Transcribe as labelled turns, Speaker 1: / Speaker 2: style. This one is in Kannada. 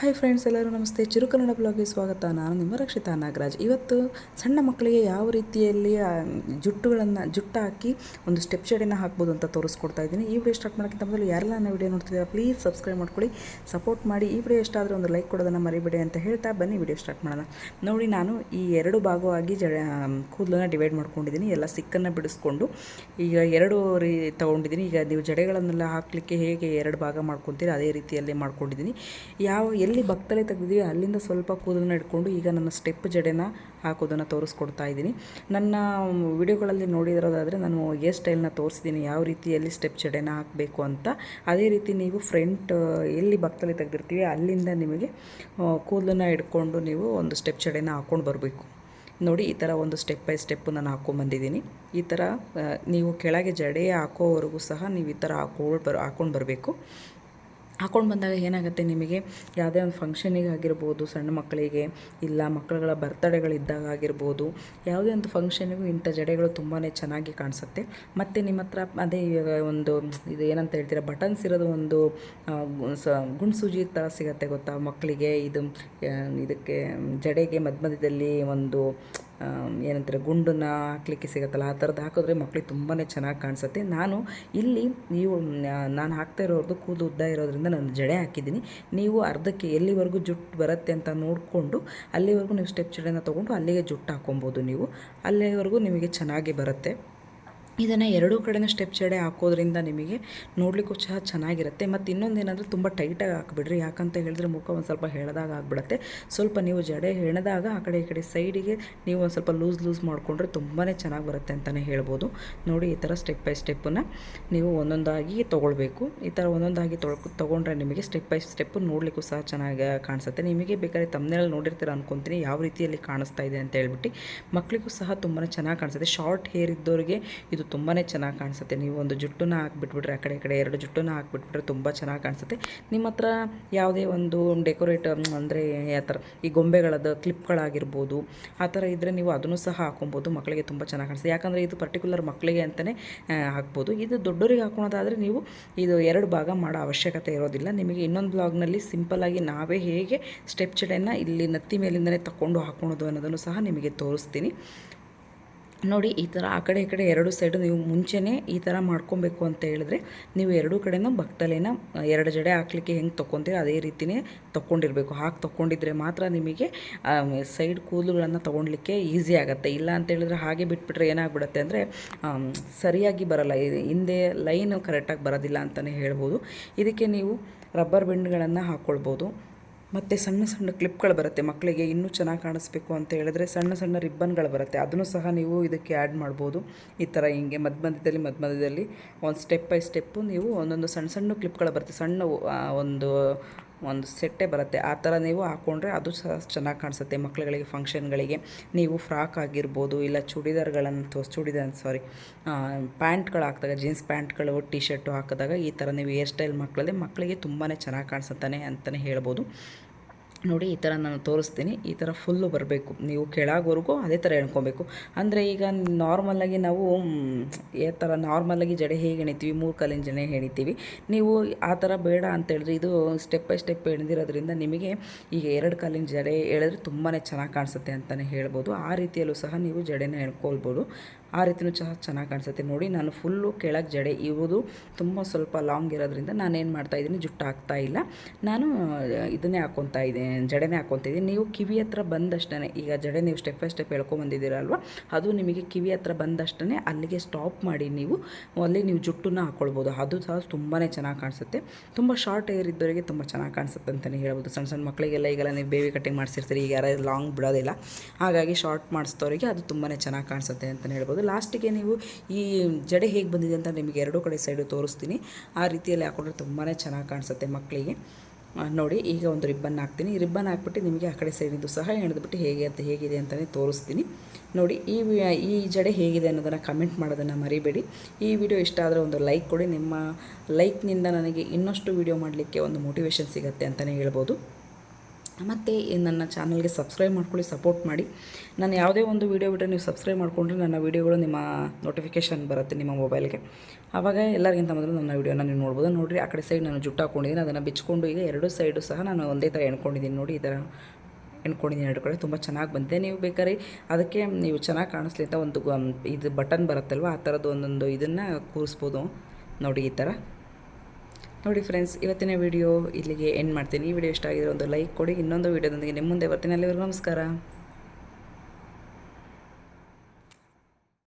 Speaker 1: ಹಾಯ್ ಫ್ರೆಂಡ್ಸ್ ಎಲ್ಲರೂ ನಮಸ್ತೆ. ಚಿರುಕನ್ನಡ ಬ್ಲಾಗ್ಗೆ ಸ್ವಾಗತ. ನಾನು ನಿಮ್ಮ ರಕ್ಷಿತಾ ನಾಗರಾಜ್. ಇವತ್ತು ಸಣ್ಣ ಮಕ್ಕಳಿಗೆ ಯಾವ ರೀತಿಯಲ್ಲಿ ಜುಟ್ಟುಗಳನ್ನು ಜುಟ್ಟು ಹಾಕಿ ಒಂದು ಸ್ಟೆಪ್ ಶೇಡನ್ನು ಹಾಕ್ಬೋದು ಅಂತ ತೋರಿಸ್ಕೊಡ್ತಾ ಇದ್ದೀನಿ. ಈ ವಿಡಿಯೋ ಸ್ಟಾರ್ಟ್ ಮಾಡೋಕ್ಕಿಂತ ಮೊದಲು ಯಾರೆಲ್ಲ ನನ್ನ ವಿಡಿಯೋ ನೋಡ್ತಿದ್ದೀರಾ ಪ್ಲೀಸ್ ಸಬ್ಸ್ಕ್ರೈಬ್ ಮಾಡ್ಕೊಳ್ಳಿ. ಸಪೋರ್ಟ್ ಮಾಡಿ. ಈ ವಿಡಿಯೋ ಎಷ್ಟಾದರೂ ಒಂದು ಲೈಕ್ ಕೊಡೋದನ್ನು ಮರಿಬೇಡಿ ಅಂತ ಹೇಳ್ತಾ ಬನ್ನಿ. ವಿಡಿಯೋ ಸ್ಟಾರ್ಟ್ ಮಾಡೋಣ. ನೋಡಿ, ನಾನು ಈ ಎರಡು ಭಾಗವಾಗಿ ಜ ಕೂದಲನ್ನು ಡಿವೈಡ್ ಮಾಡ್ಕೊಂಡಿದ್ದೀನಿ. ಎಲ್ಲ ಸಿಕ್ಕನ್ನು ಬಿಡಿಸ್ಕೊಂಡು ಈಗ ಎರಡು ರೀ ತೊಗೊಂಡಿದ್ದೀನಿ. ಈಗ ನೀವು ಜಡೆಗಳನ್ನೆಲ್ಲ ಹಾಕಲಿಕ್ಕೆ ಹೇಗೆ ಎರಡು ಭಾಗ ಮಾಡ್ಕೊತೀರಿ, ಅದೇ ರೀತಿಯಲ್ಲಿ ಮಾಡ್ಕೊಂಡಿದ್ದೀನಿ. ಯಾವ ಎಲ್ಲಿ ಭಕ್ತಲೆ ತೆಗೆದಿದ್ದೀವಿ ಅಲ್ಲಿಂದ ಸ್ವಲ್ಪ ಕೂದಲನ್ನ ಇಟ್ಕೊಂಡು ಈಗ ನನ್ನ ಸ್ಟೆಪ್ ಜಡೆನ ಹಾಕೋದನ್ನು ತೋರಿಸ್ಕೊಡ್ತಾ ಇದ್ದೀನಿ. ನನ್ನ ವಿಡಿಯೋಗಳಲ್ಲಿ ನೋಡಿರೋದಾದರೆ ನಾನು ಹೇರ್ ಸ್ಟೈಲ್ನ ತೋರಿಸಿದ್ದೀನಿ, ಯಾವ ರೀತಿಯಲ್ಲಿ ಸ್ಟೆಪ್ ಜಡೆನ ಹಾಕಬೇಕು ಅಂತ. ಅದೇ ರೀತಿ ನೀವು ಫ್ರಂಟ್, ಎಲ್ಲಿ ಭಕ್ತಲೆ ತೆಗೆದಿರ್ತೀವಿ, ಅಲ್ಲಿಂದ ನಿಮಗೆ ಕೂದಲನ್ನ ಇಟ್ಕೊಂಡು ನೀವು ಒಂದು ಸ್ಟೆಪ್ ಜಡೆನ ಹಾಕ್ಕೊಂಡು ಬರಬೇಕು. ನೋಡಿ, ಈ ಥರ ಒಂದು ಸ್ಟೆಪ್ ಬೈ ಸ್ಟೆಪ್ಪು ನಾನು ಹಾಕ್ಕೊಂಬಂದಿದ್ದೀನಿ ಈ ಥರ ನೀವು ಕೆಳಗೆ ಜಡೆ ಹಾಕೋವರೆಗೂ ಸಹ ನೀವು ಈ ಥರ ಹಾಕೊಂಡು ಬರ್ ಹಾಕ್ಕೊಂಡು ಬರಬೇಕು. ಹಾಕೊಂಡು ಬಂದಾಗ ಏನಾಗುತ್ತೆ ನಿಮಗೆ? ಯಾವುದೇ ಒಂದು ಫಂಕ್ಷನಿಗೆ ಆಗಿರ್ಬೋದು, ಸಣ್ಣ ಮಕ್ಕಳಿಗೆ, ಇಲ್ಲ ಮಕ್ಕಳುಗಳ ಬರ್ತಡೇಗಳಿದ್ದಾಗ ಆಗಿರ್ಬೋದು, ಯಾವುದೇ ಒಂದು ಫಂಕ್ಷನಿಗೂ ಇಂಥ ಜಡೆಗಳು ತುಂಬಾ ಚೆನ್ನಾಗಿ ಕಾಣಿಸುತ್ತೆ. ಮತ್ತು ನಿಮ್ಮ ಹತ್ರ ಅದೇ ಇವಾಗ ಒಂದು ಇದು ಏನಂತ ಹೇಳ್ತೀರಾ ಬಟನ್ಸ್ ಇರೋದು ಒಂದು ಸ, ಗುಣಸೂಜಿ ಥರ ಸಿಗುತ್ತೆ ಗೊತ್ತಾ ಮಕ್ಕಳಿಗೆ. ಇದು ಇದಕ್ಕೆ, ಜಡೆಗೆ ಮಧ್ಯ ಮಧ್ಯದಲ್ಲಿ ಒಂದು ಏನಂತಾರೆ, ಗುಂಡನ್ನ ಹಾಕ್ಲಿಕ್ಕೆ ಸಿಗುತ್ತಲ್ಲ, ಆ ಥರದ್ದು ಹಾಕಿದ್ರೆ ಮಕ್ಳಿಗೆ ತುಂಬಾ ಚೆನ್ನಾಗಿ ಕಾಣಿಸುತ್ತೆ. ನಾನು ಇಲ್ಲಿ ನೀವು ನಾನು ಹಾಕ್ತಾ ಇರೋದು ಕೂದಲು ಉದ್ದ ಇರೋದ್ರಿಂದ ನಾನು ಜಡೆ ಹಾಕಿದ್ದೀನಿ. ನೀವು ಅರ್ಧಕ್ಕೆ ಎಲ್ಲಿವರೆಗೂ ಜುಟ್ಟು ಬರುತ್ತೆ ಅಂತ ನೋಡಿಕೊಂಡು, ಅಲ್ಲಿವರೆಗೂ ನೀವು ಸ್ಟೆಪ್ ಜಡೆನ ತೊಗೊಂಡು ಅಲ್ಲಿಗೆ ಜುಟ್ಟು ಹಾಕೊಬೋದು ನೀವು. ಅಲ್ಲಿವರೆಗೂ ನಿಮಗೆ ಚೆನ್ನಾಗಿ ಬರುತ್ತೆ. ಇದನ್ನು ಎರಡೂ ಕಡೆಯೂ ಸ್ಟೆಪ್ ಜಡೆ ಹಾಕೋದ್ರಿಂದ ನಿಮಗೆ ನೋಡಲಿಕ್ಕೂ ಸಹ ಚೆನ್ನಾಗಿರುತ್ತೆ. ಮತ್ತು ಇನ್ನೊಂದು ಏನಂದರೆ ತುಂಬ ಟೈಟಾಗಿ ಹಾಕ್ಬಿಡ್ರಿ. ಯಾಕಂತ ಹೇಳಿದ್ರೆ ಮುಖ ಒಂದು ಸ್ವಲ್ಪ ಹೆಣದಾಗ ಆಗಿಬಿಡುತ್ತೆ. ಸ್ವಲ್ಪ ನೀವು ಜಡೆ ಹೆಣದಾಗ ಆ ಕಡೆ ಈ ಕಡೆ ಸೈಡಿಗೆ ನೀವು ಒಂದು ಸ್ವಲ್ಪ ಲೂಸ್ ಲೂಸ್ ಮಾಡಿಕೊಂಡ್ರೆ ತುಂಬಾ ಚೆನ್ನಾಗಿ ಬರುತ್ತೆ ಅಂತಲೇ ಹೇಳ್ಬೋದು. ನೋಡಿ ಈ ಥರ ಸ್ಟೆಪ್ ಬೈ ಸ್ಟೆಪ್ಪನ್ನು ನೀವು ಒಂದೊಂದಾಗಿ ತೊಗೊಳ್ಬೇಕು. ಈ ಥರ ಒಂದೊಂದಾಗಿ ತೊಳ್, ತೊಗೊಂಡ್ರೆ ನಿಮಗೆ ಸ್ಟೆಪ್ ಬೈ ಸ್ಟೆಪ್ ನೋಡಲಿಕ್ಕೂ ಸಹ ಚೆನ್ನಾಗಿ ಕಾಣಿಸುತ್ತೆ. ನಿಮಗೆ ಬೇಕಾದ್ರೆ ತಮ್ಮನೇಲಿ ನೋಡಿರ್ತೀರ ಅನ್ಕೊತೀನಿ. ಯಾವ ರೀತಿಯಲ್ಲಿ ಕಾಣಿಸ್ತಾ ಇದೆ ಅಂತ ಹೇಳ್ಬಿಟ್ಟು ಮಕ್ಕಳಿಗೂ ಸಹ ತುಂಬಾ ಚೆನ್ನಾಗಿ ಕಾಣಿಸುತ್ತೆ. ಶಾರ್ಟ್ ಹೇರ್ ಇದ್ದವರಿಗೆ ಇದು ತುಂಬಾ ಚೆನ್ನಾಗಿ ಕಾಣಿಸುತ್ತೆ. ನೀವು ಒಂದು ಜುಟ್ಟನ್ನ ಹಾಕ್ಬಿಟ್ಬಿಟ್ರೆ, ಆ ಕಡೆ ಈ ಕಡೆ ಎರಡು ಜುಟ್ಟನ್ನ ಹಾಕ್ಬಿಟ್ಬಿಟ್ರೆ ತುಂಬ ಚೆನ್ನಾಗಿ ಕಾಣಿಸುತ್ತೆ. ನಿಮ್ಮ ಹತ್ರ ಯಾವುದೇ ಒಂದು ಡೆಕೋರೇಟ್ ಅಂದರೆ ಯಾವ ಥರ, ಈ ಗೊಂಬೆಗಳದ್ದು ಕ್ಲಿಪ್ಗಳಾಗಿರ್ಬೋದು ಆ ಥರ ಇದ್ದರೆ ನೀವು ಅದನ್ನು ಸಹ ಹಾಕೊಬೋದು ಮಕ್ಕಳಿಗೆ ತುಂಬ ಚೆನ್ನಾಗಿ ಕಾಣಿಸುತ್ತೆ. ಯಾಕಂದರೆ ಇದು ಪರ್ಟಿಕ್ಯುಲರ್ ಮಕ್ಕಳಿಗೆ ಅಂತಲೇ ಹಾಕ್ಬೋದು. ಇದು ದೊಡ್ಡವರಿಗೆ ಹಾಕೊಳೋದಾದರೆ ನೀವು ಇದು ಎರಡು ಭಾಗ ಮಾಡೋ ಅವಶ್ಯಕತೆ ಇರೋದಿಲ್ಲ. ನಿಮಗೆ ಇನ್ನೊಂದು ಬ್ಲಾಗ್ನಲ್ಲಿ ಸಿಂಪಲ್ಲಾಗಿ ನಾವೇ ಹೇಗೆ ಸ್ಟೆಪ್ ಚಡೆಯನ್ನು ಇಲ್ಲಿ ನತ್ತಿ ಮೇಲಿಂದಲೇ ತಗೊಂಡು ಹಾಕೊಳೋದು ಅನ್ನೋದನ್ನು ಸಹ ನಿಮಗೆ ತೋರಿಸ್ತೀನಿ. ನೋಡಿ, ಈ ಥರ ಆ ಕಡೆ ಈ ಕಡೆ ಎರಡು ಸೈಡು ನೀವು ಮುಂಚೆನೇ ಈ ಥರ ಮಾಡ್ಕೊಬೇಕು ಅಂತ ಹೇಳಿದ್ರೆ ನೀವು ಎರಡೂ ಕಡೆನೂ ಭಕ್ತಲೇನ ಎರಡು ಜಡೆ ಹಾಕ್ಲಿಕ್ಕೆ ಹೆಂಗೆ ತೊಗೊತೀರಿ ಅದೇ ರೀತಿಯೇ ತೊಗೊಂಡಿರಬೇಕು ಹಾಕಿ ತೊಗೊಂಡಿದ್ರೆ ಮಾತ್ರ ನಿಮಗೆ ಸೈಡ್ ಕೂದಲುಗಳನ್ನು ತೊಗೊಳ್ಲಿಕ್ಕೆ ಈಸಿ ಆಗುತ್ತೆ. ಇಲ್ಲ ಅಂತ ಹೇಳಿದ್ರೆ ಹಾಗೆ ಬಿಟ್ಬಿಟ್ರೆ ಏನಾಗ್ಬಿಡುತ್ತೆ ಅಂದರೆ ಸರಿಯಾಗಿ ಬರಲ್ಲ. ಹಿಂದೆ ಲೈನು ಕರೆಕ್ಟಾಗಿ ಬರೋದಿಲ್ಲ ಅಂತಲೇ ಹೇಳ್ಬೋದು. ಇದಕ್ಕೆ ನೀವು ರಬ್ಬರ್ ಬೆಂಡ್ಗಳನ್ನು ಹಾಕ್ಕೊಳ್ಬೋದು ಮತ್ತು ಸಣ್ಣ ಸಣ್ಣ ಕ್ಲಿಪ್ಗಳು ಬರುತ್ತೆ. ಮಕ್ಕಳಿಗೆ ಇನ್ನೂ ಚೆನ್ನಾಗಿ ಕಾಣಿಸ್ಬೇಕು ಅಂತ ಹೇಳಿದ್ರೆ ಸಣ್ಣ ಸಣ್ಣ ರಿಬ್ಬನ್ಗಳು ಬರುತ್ತೆ. ಅದನ್ನು ಸಹ ನೀವು ಇದಕ್ಕೆ ಆ್ಯಡ್ ಮಾಡ್ಬೋದು. ಈ ಥರ ಹಿಂಗೆ ಮಧ್ಯ ಮಧ್ಯದಲ್ಲಿ ಮಧ್ಯ ಮಧ್ಯದಲ್ಲಿ ಒಂದು ಸ್ಟೆಪ್ ಬೈ ಸ್ಟೆಪ್ಪು ನೀವು ಒಂದೊಂದು ಸಣ್ಣ ಸಣ್ಣ ಕ್ಲಿಪ್ಗಳು ಬರುತ್ತೆ. ಸಣ್ಣ ಒಂದು ಒಂದು ಸೆಟ್ಟೆ ಬರುತ್ತೆ. ಆ ಥರ ನೀವು ಹಾಕ್ಕೊಂಡ್ರೆ ಅದು ಸಹ ಚೆನ್ನಾಗಿ ಕಾಣಿಸುತ್ತೆ ಮಕ್ಕಳುಗಳಿಗೆ ಫಂಕ್ಷನ್ಗಳಿಗೆ. ನೀವು ಫ್ರಾಕ್ ಆಗಿರ್ಬೋದು ಇಲ್ಲ ಚೂಡಿದಾರ್ಗಳನ್ನು ತೋರಿಸ್ ಚೂಡಿದಾರ್, ಸಾರಿ ಪ್ಯಾಂಟ್ಗಳು ಹಾಕಿದಾಗ, ಜೀನ್ಸ್ ಪ್ಯಾಂಟ್ಗಳು ಟಿ ಶರ್ಟು ಹಾಕಿದಾಗ ಈ ಥರ ನೀವು ಹೇರ್ ಸ್ಟೈಲ್ ಮಕ್ಕಳಲ್ಲಿ ಮಕ್ಕಳಿಗೆ ತುಂಬಾ ಚೆನ್ನಾಗಿ ಕಾಣಿಸುತ್ತಾನೆ ಅಂತಲೇ ಹೇಳ್ಬೋದು. ನೋಡಿ ಈ ಥರ ನಾನು ತೋರಿಸ್ತೀನಿ. ಈ ಥರ ಫುಲ್ಲು ಬರಬೇಕು. ನೀವು ಕೆಳಗವರೆಗೂ ಅದೇ ಥರ ಎಣ್ಕೊಬೇಕು. ಅಂದರೆ ಈಗ ನಾರ್ಮಲಾಗಿ ನಾವು ಯಾವ ಥರ ನಾರ್ಮಲಾಗಿ ಜಡೆ ಹೇಗೆ ಎಣಿತೀವಿ? ಮೂರು ಕಾಲಿನ ಜಡೆ ಎಣಿತೀವಿ. ನೀವು ಆ ಥರ ಬೇಡ ಅಂತ ಹೇಳಿದ್ರೆ ಇದು ಸ್ಟೆಪ್ ಬೈ ಸ್ಟೆಪ್ ಎಣ್ದಿರೋದ್ರಿಂದ ನಿಮಗೆ ಈಗ ಎರಡು ಕಾಲಿನ ಜಡೆ ಎಳೆದ್ರೆ ತುಂಬಾ ಚೆನ್ನಾಗಿ ಕಾಣಿಸುತ್ತೆ ಅಂತಲೇ ಹೇಳ್ಬೋದು. ಆ ರೀತಿಯಲ್ಲೂ ಸಹ ನೀವು ಜಡೆನ ಎಣ್ಕೊಳ್ಬೋದು. ಆ ರೀತಿಯೂ ಸಹ ಚೆನ್ನಾಗಿ ಕಾಣಿಸುತ್ತೆ. ನೋಡಿ ನಾನು ಫುಲ್ಲು ಕೆಳಗೆ ಜಡೆ ಇರುವುದು ತುಂಬ ಸ್ವಲ್ಪ ಲಾಂಗ್ ಇರೋದ್ರಿಂದ ನಾನೇನು ಮಾಡ್ತಾಯಿದ್ದೀನಿ ಜುಟ್ಟು ಹಾಕ್ತಾ ಇಲ್ಲ. ನಾನು, ಇದನ್ನೇ ಹಾಕ್ಕೊತಾ ಇದ್ದೀನಿ. ಜಡೆನೇ ಹಾಕ್ಕೊತಿದ್ದೀನಿ ನೀವು ಕಿವಿ ಹತ್ರ ಬಂದಷ್ಟೇ ಈಗ ಜಡೆ ನೀವು ಸ್ಟೆಪ್ ಬೈ ಸ್ಟೆಪ್ ಎಳ್ಕೊಂಬಂದಿದ್ದೀರಲ್ವ ಅದು ನಿಮಗೆ ಕಿವಿ ಹತ್ರ ಬಂದಷ್ಟೇ ಅಲ್ಲಿಗೆ ಸ್ಟಾಪ್ ಮಾಡಿ ನೀವು, ಅಲ್ಲಿ ನೀವು ಜುಟ್ಟನ್ನ ಹಾಕ್ಕೊಳ್ಬೋದು ಅದು ಸಹ ತುಂಬಾ ಚೆನ್ನಾಗಿ ಕಾಣಿಸುತ್ತೆ. ತುಂಬ ಶಾರ್ಟ್ ಏರ್ ಇದ್ದವರಿಗೆ ತುಂಬ ಚೆನ್ನಾಗಿ ಕಾಣಿಸುತ್ತೆ ಅಂತಲೇ ಹೇಳ್ಬೋದು. ಸಣ್ಣ ಸಣ್ಣ ಮಕ್ಕಳಿಗೆಲ್ಲ ಈಗೆಲ್ಲ ನೀವು ಬೇಬಿ ಕಟ್ಟಿಂಗ್ ಮಾಡಿಸಿರ್ತೀರಿ, ಈಗ ಯಾರು ಲಾಂಗ್ ಬಿಡೋದಿಲ್ಲ. ಹಾಗಾಗಿ ಶಾರ್ಟ್ ಮಾಡಿಸಿದವರಿಗೆ ಅದು ತುಂಬಾ ಚೆನ್ನಾಗಿ ಕಾಣಿಸುತ್ತೆ ಅಂತಲೇ ಹೇಳ್ಬೋದು. ಲಾಸ್ಟಿಗೆ ನೀವು ಈ ಜಡೆ ಹೇಗೆ ಬಂದಿದೆ ಅಂತ ನಿಮಗೆ ಎರಡೂ ಕಡೆ ಸೈಡು ತೋರಿಸ್ತೀನಿ. ಆ ರೀತಿಯಲ್ಲಿ ಹಾಕೊಂಡ್ರೆ ತುಂಬಾ ಚೆನ್ನಾಗಿ ಕಾಣಿಸುತ್ತೆ ಮಕ್ಕಳಿಗೆ ನೋಡಿ, ಈಗ ಒಂದು ರಿಬ್ಬನ್ ಹಾಕ್ತೀನಿ. ರಿಬ್ಬನ್ ಹಾಕ್ಬಿಟ್ಟು ನಿಮಗೆ ಆ ಕಡೆ ಸೈಡಿದ್ದು ಸಹ ಹೆಣ್ದುಬಿಟ್ಟು ಹೇಗೆ ಅಂತ ಹೇಗಿದೆ ಅಂತಲೇ ತೋರಿಸ್ತೀನಿ. ನೋಡಿ, ಈ ಈ ಜಡೆ ಹೇಗಿದೆ ಅನ್ನೋದನ್ನು ಕಮೆಂಟ್ ಮಾಡೋದನ್ನು ಮರಿಬೇಡಿ. ಈ ವಿಡಿಯೋ ಇಷ್ಟ ಆದರೆ ಒಂದು ಲೈಕ್ ಕೊಡಿ. ನಿಮ್ಮ ಲೈಕ್ನಿಂದ ನನಗೆ ಇನ್ನಷ್ಟು ವಿಡಿಯೋ ಮಾಡಲಿಕ್ಕೆ ಒಂದು ಮೋಟಿವೇಶನ್ ಸಿಗುತ್ತೆ ಅಂತಲೇ ಹೇಳ್ಬೋದು. ಮತ್ತು ನನ್ನ ಚಾನಲ್ಗೆ ಸಬ್ಸ್ಕ್ರೈಬ್ ಮಾಡ್ಕೊಳ್ಳಿ, ಸಪೋರ್ಟ್ ಮಾಡಿ. ನಾನು ಯಾವುದೇ ಒಂದು ವೀಡಿಯೋ ಬಿಟ್ಟರೆ ನೀವು ಸಬ್ಸ್ಕ್ರೈಬ್ ಮಾಡಿಕೊಂಡ್ರೆ ನನ್ನ ವೀಡಿಯೋಗಳು ನಿಮ್ಮ ನೋಟಿಫಿಕೇಷನ್ ಬರುತ್ತೆ ನಿಮ್ಮ ಮೊಬೈಲ್ಗೆ. ಆವಾಗ ಎಲ್ಲರಿಗಿಂತ ಮೊದಲು ನನ್ನ ವೀಡಿಯೋನ ನೀವು ನೋಡ್ಬೋದು. ನೋಡಿರಿ, ಆ ಕಡೆ ಸೈಡ್ ನಾನು ಜುಟ್ಟು ಹಾಕೊಂಡಿದ್ದೀನಿ ಅದನ್ನು ಬಿಚ್ಕೊಂಡು ಈಗ ಎರಡು ಸೈಡು ಸಹ ನಾನು ಒಂದೇ ಥರ ಎಣ್ಕೊಂಡಿದ್ದೀನಿ ನೋಡಿ, ಈ ಥರ ಎಣ್ಕೊಂಡಿದ್ದೀನಿ ಎರಡು ಕಡೆ. ತುಂಬ ಚೆನ್ನಾಗಿ ಬಂದಿದೆ. ನೀವು ಬೇಕಾದ್ರೆ ಅದಕ್ಕೆ ನೀವು ಚೆನ್ನಾಗಿ ಕಾಣಿಸ್ಲಿ ಅಂತ ಒಂದು ಇದು ಬಟನ್ ಬರುತ್ತಲ್ವ, ಆ ಥರದ್ದು ಒಂದೊಂದು ಇದನ್ನು ಕೂರಿಸ್ಬೋದು. ನೋಡಿ, ಈ ಥರ. ನೋಡಿ ಫ್ರೆಂಡ್ಸ್, ಇವತ್ತಿನ ವಿಡಿಯೋ ಇಲ್ಲಿಗೆ ಎಂಡ್ ಮಾಡ್ತೀನಿ. ಈ ವಿಡಿಯೋ ಇಷ್ಟ ಆಗಿದ್ರೆ ಒಂದು ಲೈಕ್ ಕೊಡಿ. ಇನ್ನೊಂದು ವೀಡಿಯೋದೊಂದಿಗೆ ನಿಮ್ಮ ಮುಂದೆ ಬರ್ತೀನಿ. ಅಲ್ಲಿವರೆಗೂ ನಮಸ್ಕಾರ.